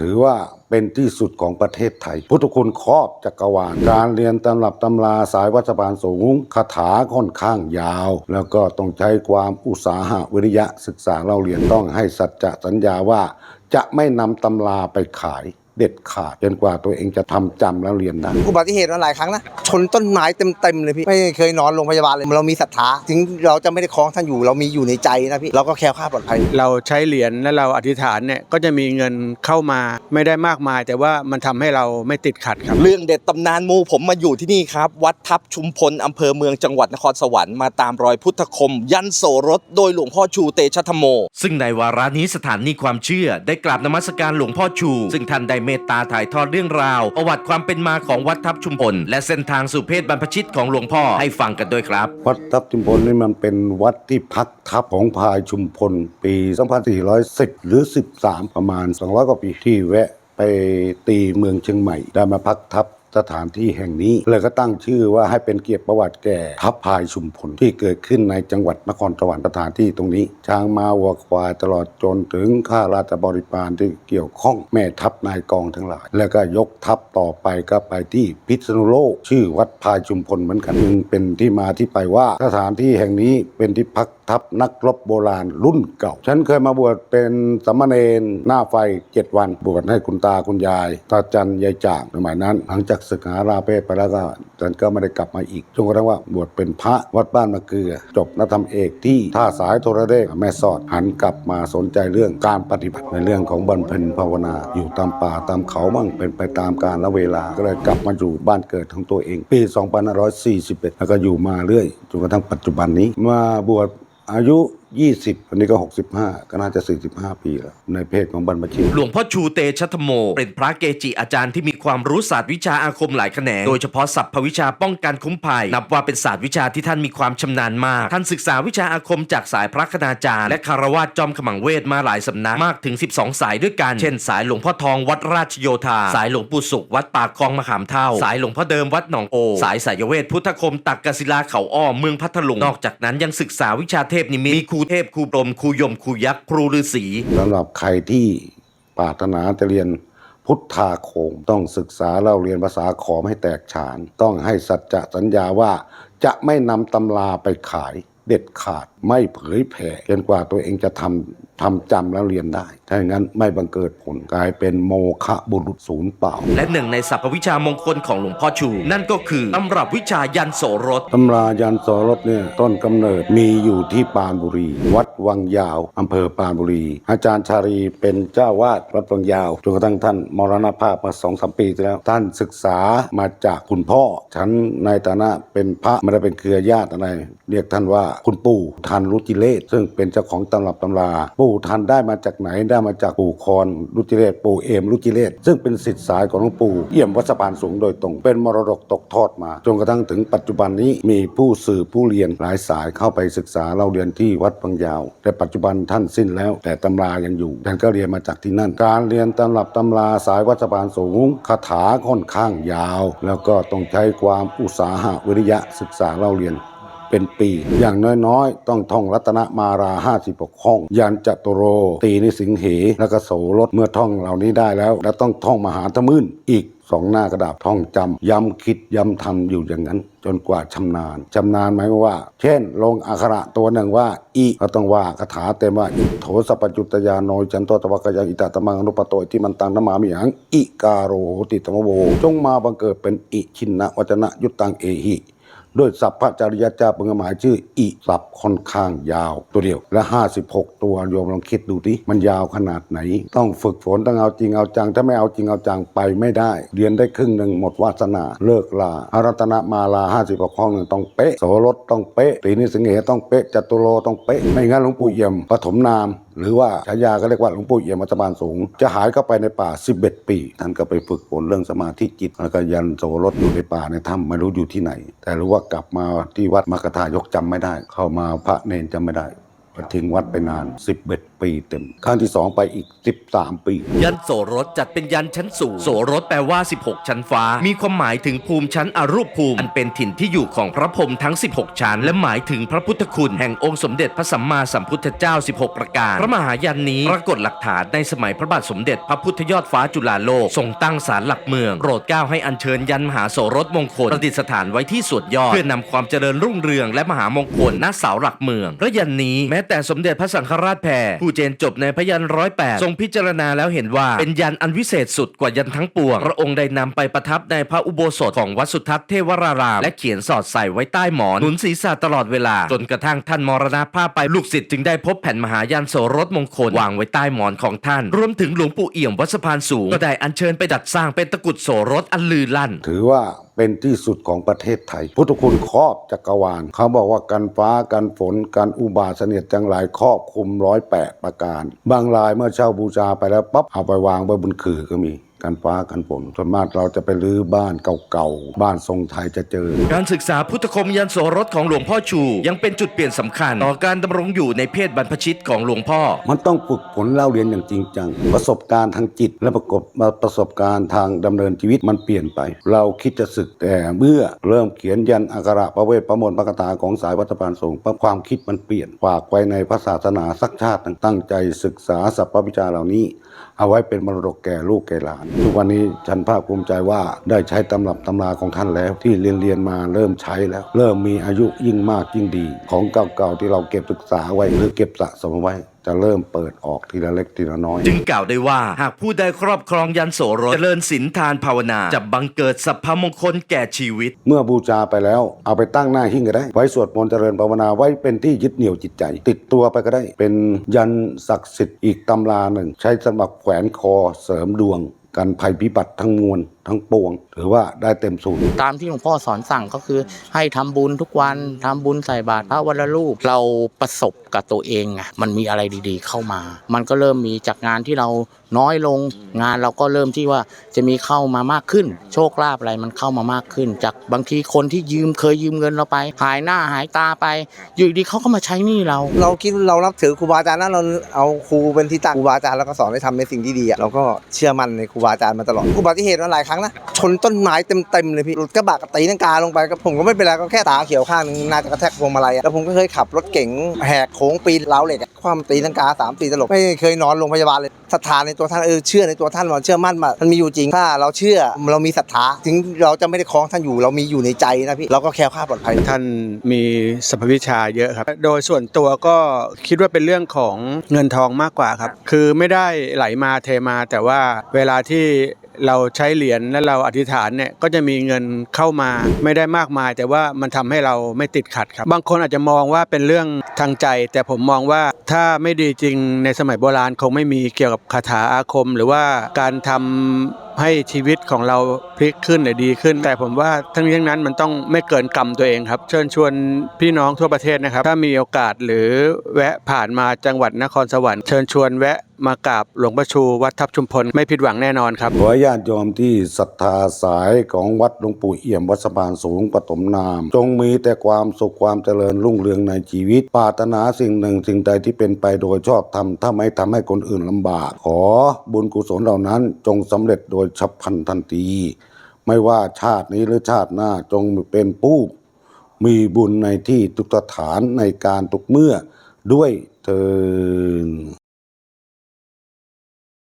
ถือว่าเป็นที่สุดของประเทศไทย พุทธคุณครอบจักรวาล การเรียนตำรับตำราสายวัชบาลสูงคาถาค่อนข้างยาว แล้วก็ต้องใช้ความอุตสาหะวิริยะศึกษาเราเรียนต้องให้สัจจะสัญญาว่า จะไม่นำตำราไปขาย เด็ดขาดจนกว่าตัวเองจะทำจำแล้วเรียนได้อุบัติเหตุมาหลายครั้งนะ ชนต้นไม้เต็มๆเลยพี่ ไม่เคยนอนโรงพยาบาลเลย เรามีศรัทธาถึงเราจะไม่ได้คล้องท่านอยู่ เรามีอยู่ในใจนะพี่ เราก็แคล้วคลาดปลอดภัย เราใช้เหรียญและเราอธิษฐานเนี่ยก็จะมีเงินเข้ามาไม่ได้มากมาย แต่ว่ามันทำให้เราไม่ติดขัดครับ เรื่องเด็ดตำนานมูผมมาอยู่ที่นี่ครับ วัดทับชุมพลอำเภอเมืองจังหวัดนครสวรรค์มาตามรอยพุทธคม ยันโสรถโดยหลวงพ่อชูเตชะธรรมโม ซึ่งในวาระนี้สถานีความเชื่อ ได้กราบนมัสการหลวงพ่อชู ซึ่งท่านได้เมตตาถ่ายทอดเรื่องราว ประวัติความเป็นมาของวัดทับชุมพลและเส้นทางสู่เพศบรรพชิตของหลวงพ่อให้ฟังกันด้วยครับ วัดทับชุมพลนี่มันเป็นวัดที่พักทับของพายชุมพล ปี 2410 หรือ 13 ประมาณ 200 กว่าปีที่แวะไปตีเมืองเชียงใหม่ ได้มาพักทับ สถานที่แห่งนี้ เลยก็ตั้งชื่อว่าให้เป็นเกียรติประวัติแก่ทัพพายชุมพลที่เกิดขึ้นในจังหวัดนครสวรรค์สถานที่ตรงนี้ ช้างมาวัวควายตลอดจนถึงข้าราชบริพารที่เกี่ยวข้องแม่ทัพนายกองทั้งหลาย แล้วก็ยกทัพต่อไปก็ไปที่พิษณุโลก ชื่อวัดพายชุมพลเหมือนกันเป็นที่มาที่ไปว่าสถานที่แห่งนี้เป็นที่พัก ทัพนักรบโบราณรุ่นเก่า ฉันเคยมาบวชเป็นสามเณรหน้าไฟเจ็ดวัน บวชให้คุณตาคุณยายตาจันยายจ่างสมัยนั้น หลังจากศึกษาราเพศไปแล้วก็ฉันก็ไม่ได้กลับมาอีกจนกระทั่งว่าบวชเป็นพระวัดบ้านมะเกลือ จบนักธรรมเอกที่ท่าสายโทรเดชแม่สอดหันกลับมาสนใจเรื่องการปฏิบัติในเรื่องของบรรพนภาวนาอยู่ตามป่าตามเขาบ้างเป็นไปตามกาลและเวลา ก็เลยกลับมาอยู่บ้านเกิดของตัวเอง ปี 2541 แล้วก็อยู่มาเรื่อยจนกระทั่งปัจจุบันนี้มาบวชอายุ 20อันนี้ก็ 65 ก็น่าจะ 45 ปีแล้ว ในเพศของบรรพชิต หลวงพ่อชูเตชะธโม เป็นพระเกจิอาจารย์ที่มีความรู้ศาสตร์วิชาอาคมหลายแขนง โดยเฉพาะศัพท์วิชาป้องกันคุ้มภัย นับว่าเป็นศาสตร์วิชาที่ท่านมีความชำนาญมาก ท่านศึกษาวิชาอาคมจากสายพระคณาจารย์ และคารวาสจอมขมังเวทมาหลายสำนักมากถึง 12 สายด้วยกัน เช่น สายหลวงพ่อทองวัดราชโยธา สายหลวงปู่สุขวัดปากคลองมะขามเท่า สายหลวงพ่อเดิมวัดหนองโอ สายสายเวทพุทธคมตักกศิลาเขาอ้อเมืองพัทลุง นอกจากนั้นยังศึกษาวิชาเทพนิมิตมีครูเทพครูพรมครูยมครูยักษ์ครูฤาษีสำหรับใครที่ปรารถนาจะเรียนพุทธาโคมต้องศึกษาเล่าเรียนภาษาขอมให้แตกฉาน ต้องให้สัจจะสัญญาว่าจะไม่นำตำราไปขายเด็ดขาดไม่เผยแผ่จนกว่าตัวเองจะทำ ทำจำแล้วเรียนได้ ถ้าอย่างนั้นไม่บังเกิดผลกลายเป็นโมฆะบุรุษศูนย์เปล่า และหนึ่งในสรรพวิชามงคลของหลวงพ่อชู นั่นก็คือตำรับวิชายันโสรถตำรายันสรสเนี่ยต้นกำเนิดมีอยู่ที่ปรานบุรี วัดวังยาวอำเภอปรานบุรี อาจารย์ชารีเป็นเจ้าวาดวัดวังยาวจนกระทั่งท่านมรณภาพมาสองสามปีที่แล้ว ท่านศึกษามาจากคุณพ่อ ฉันในฐานะเป็นพระไม่ได้เป็นเครือญาติอะไร เรียกท่านว่าคุณปู่ทันรุจิเลศซึ่งเป็นเจ้าของตำรับตำราปูู่่ทันได้มาจากไหนได้มาจากปู่คอนรุจิเลศปู่เอมรุจิเลศซึ่งเป็นสิทธิสายของหลวงปู่เอี่ยมวัดสะพานสูงโดยตรง เป็นมรดกตกทอดมาจนกระทั่งถึงปัจจุบันนี้มีผู้สื่อผู้เรียนหลายสายเข้าไปศึกษาเราเรียนที่วัดพังยาว แต่ปัจจุบันท่านสิ้นแล้ว แต่ตำรายังอยู่ท่านก็เรียนมาจากที่นั่น การเรียนตำรับตำราสายวัดสะพานสูงคาถาค่อนข้างยาว แล้วก็ต้องใช้ความอุตสาหะวิริยะศึกษาเราเรียน เป็นปี อย่างน้อยๆ ต้องท่องรัตนมาราห้าสิบหกห้อง ยันจัตุโร ตีนิสิงเหแล้วก็โสรถเมื่อท่องเหล่านี้ได้แล้ว แล้วต้องท่องมหาธมื่นอีกสองหน้ากระดาษท่องจำย้ำคิดย้ำทำอยู่อย่างนั้น จนกว่าชำนาญชำนาญหมายว่า เช่น ลงอักขระตัวหนึ่งว่า อีก็ต้องว่าคาถาเต็มว่าอิโถสัพจุตยาโนยจันโตตวะกยังอิตตะตมังอนุปโตที่มันตังนมามิหังอิกาโรโหติตมโวจงมาบังเกิดเป็นอิชินนะวัจนะยุตตังเอหิ ด้วยศัพท์พระจริยเจ้าเป็นหมายชื่ออิศัพท์ค่อนข้างยาวตัวเดียว และ 56 ตัวโยมลองคิดดูดิมันยาวขนาดไหน ต้องฝึกฝนต้องเอาจริงเอาจัง ถ้าไม่เอาจริงเอาจังไปไม่ได้ เรียนได้ครึ่งหนึ่งหมดวาสนาเลิกลาอารัตนมาลา 56 ข้อหนึ่งต้องเป๊ะโสรถต้องเป๊ะตีนิสงเหต้องเป๊ะจตุโลต้องเป๊ะไม่งั้นหลวงปู่เอี่ยมปฐมนามหรือว่าฉายาก็เรียกว่าหลวงปู่เอี่ยมมัตมานสูง จะหายเข้าไปในป่า 11 ปี ท่านก็ไปฝึกฝนเรื่องสมาธิจิตแล้วก็ยันโสรถอยู่ในป่าในถ้ำไม่รู้อยู่ที่ไหน แต่รู้ว่ากลับมาที่วัดมกทายกจำไม่ได้ เข้ามาพระเนนจำไม่ได้ทิ้งวัดไปนาน 11 ปีปีเต็มครั้งที่ 2 ไปอีก 13 ปี ยันโสรถจัดเป็นยันชั้นสูงโสรถแปลว่า 16 ชั้นฟ้า มีความหมายถึงภูมิชั้นอรูปภูมิ อันเป็นถิ่นที่อยู่ของพระพรหมทั้ง 16 ชั้น และหมายถึงพระพุทธคุณแห่งองค์สมเด็จพระสัมมาสัมพุทธเจ้า 16 ประการ พระมหายันนี้ปรากฏหลักฐานในสมัยพระบาทสมเด็จพระพุทธยอดฟ้าจุฬาโลกทรงตั้งศาลหลักเมืองโปรดเกล้าให้อัญเชิญยันมหาโสรถมงคลประดิษฐานไว้ที่สวนยอดเพื่อนำความเจริญรุ่งเรืองและมหามงคลณเสาหลักเมืองพระยันนี้แม้แต่สมเด็จพระสังฆราชแพรผู้เจนจบในพยันร้อยแปดทรงพิจารณาแล้วเห็นว่า เป็นยันอันวิเศษสุดกว่ายันทั้งปวง พระองค์ได้นำไปประทับในพระอุโบสถของวัดสุทัศน์เทวราราม และเขียนสอดใส่ไว้ใต้หมอนหนุนศีรษะตลอดเวลา จนกระทั่งท่านมรณภาพไปลูกศิษย์จึงได้พบแผ่นมหายันโสรถมงคลวางไว้ใต้หมอนของท่าน รวมถึงหลวงปู่เอี่ยมวัดสะพานสูงก็ได้อัญเชิญไปดัดสร้างเป็นตะกุดโสรถอันลือลั่น ถือว่าเป็นที่สุดของประเทศไทย พุทธคุณครอบจักรวาลเขาบอกว่ากันฟ้ากันฝนกันอุบาสเสนียดจังหลายครอบคุมร้อยแปดประการ บางรายเมื่อเช่าบูชาไปแล้วปั๊บเอาไปวางไว้บนขื่อก็มี กันฟ้ากันฝนส่วนมากเราจะไปรื้อบ้านเก่าๆ บ้านทรงไทยจะเจอ การศึกษาพุทธคมยันโสรถของหลวงพ่อชู ยังเป็นจุดเปลี่ยนสำคัญ ต่อการดำรงอยู่ในเพศบรรพชิตของหลวงพ่อ มันต้องฝึกฝนเล่าเรียนอย่างจริงจัง ประสบการณ์ทางจิต และประกบมาประสบการณ์ทางดำเนินชีวิตมันเปลี่ยนไป เราคิดจะศึกแต่เมื่อเริ่มเขียนยันอักขระพระเวทประมวลพระคาถาของสายวัฒปานสงฆ์ปั๊บความคิดมันเปลี่ยนฝากไว้ในพระศาสนาสักชาติหนึ่งตั้งใจศึกษาสัพพวิชาเหล่านี้ เอาไว้เป็นมรดกแก่ลูกแก่หลานทุกวันนี้ฉันภาคภูมิใจว่าได้ใช้ตำรับตำราของท่านแล้ว ที่เรียนเรียนๆมาเริ่มใช้แล้ว เริ่มมีอายุยิ่งมากยิ่งดี ของเก่าๆที่เราเก็บศึกษาไว้หรือเก็บสะสมไว้จะเริ่มเปิดออกทีละเล็กทีละน้อย จึงกล่าวได้ว่า หากผู้ใดครอบครองยันโสรถเจริญศีลทานภาวนา จะบังเกิดสัพพมงคลแก่ชีวิต เมื่อบูชาไปแล้วเอาไปตั้งหน้าหิ้งก็ได้ ไว้สวดมนต์เจริญภาวนาไว้เป็นที่ยึดเหนี่ยวจิตใจ ติดตัวไปก็ได้ เป็นยันศักดิ์สิทธิ์อีกตำราหนึ่ง ใช้สำหรับแขวนคอเสริมดวง การภัยพิบัติทั้งมวลทั้งปวง ถือว่าได้เต็มสูตรตามที่หลวงพ่อสอนสั่งก็คือ ให้ทำบุญทุกวันทำบุญใส่บาตรพระวันละลูกเราประสบกับตัวเองไงมันมีอะไรดีๆเข้ามา มันก็เริ่มมีจากงานที่เราน้อยลง งานเราก็เริ่มที่ว่าจะมีเข้ามามากขึ้น โชคลาภอะไรมันเข้ามามากขึ้น จากบางทีคนที่ยืมเคยยืมเงินเราไป หายหน้าหายตาไป อยู่ดีเขาก็มาใช้หนี้เรา เราคิดเรานับถือครูบาอาจารย์นะเราเอาครูเป็นที่ตั้งครูบาอาจารย์แล้วก็สอนให้ทำในสิ่งที่ดีอะเราก็เชื่อมั่นในครูบาอาจารย์มาตลอดอุบัติเหตุมาหลายครั้งนะ ชนต้นไม้เต็มๆเลยพี่รถกระบะกระตีนังกาลงไปก็ผมก็ไม่เป็นไรก็แค่ตาเขียวข้างนึงน่าจะกระแทกพวงมาลัยแล้วผมก็เคยขับรถเก๋งแหกโค้งปีนราวเหล็กความตีนังกาสามตีตลบไม่เคยนอนโรงพยาบาลเลยศรัทธาในตัวท่านเออเชื่อในตัวท่านว่าเชื่อมั่นว่ามันมีอยู่จริงถ้าเราเชื่อเรามีศรัทธาถึงเราจะไม่ได้คล้องท่านอยู่ เรามีอยู่ในใจนะพี่เราก็แคล้วคลาดปลอดภัยท่านมีสรรพวิชาเยอะครับ โดยส่วนตัวก็คิดว่าเป็นเรื่องของเงินทองมากกว่าครับ คือไม่ได้ไหลมาเทมาแต่ว่าเวลาที่ เราใช้เหรียญและเราอธิษฐานเนี่ยก็จะมีเงินเข้ามาไม่ได้มากมาย แต่ว่ามันทำให้เราไม่ติดขัดครับ บางคนอาจจะมองว่าเป็นเรื่องทางใจ แต่ผมมองว่าถ้าไม่ดีจริงในสมัยโบราณคงไม่มีเกี่ยวกับคาถาอาคม หรือว่าการทำให้ชีวิตของเราพลิกขึ้นหรือดีขึ้น แต่ผมว่าทั้งนี้ทั้งนั้นมันต้องไม่เกินกรรมตัวเองครับ เชิญชวนพี่น้องทั่วประเทศนะครับ ถ้ามีโอกาสหรือแวะผ่านมาจังหวัดนครสวรรค์เชิญชวนแวะ มากราบหลวงพ่อชูวัดทับชุมพลไม่ผิดหวังแน่นอนครับขอญาติโยมที่ศรัทธาสายของวัดหลวงปู่เอี่ยมวัดสะพานสูงปฐมนาม จงมีแต่ความสุขความเจริญรุ่งเรืองในชีวิตปรารถนาสิ่งหนึ่งสิ่งใดที่เป็นไปโดยชอบธรรมถ้าไม่ทำให้คนอื่นลำบาก ขอบุญกุศลเหล่านั้นจงสำเร็จโดยฉับพลันทันที ไม่ว่าชาตินี้หรือชาติหน้าจงเป็นผู้มีบุญในที่ทุกสถานในการทุกเมื่อด้วยเถิด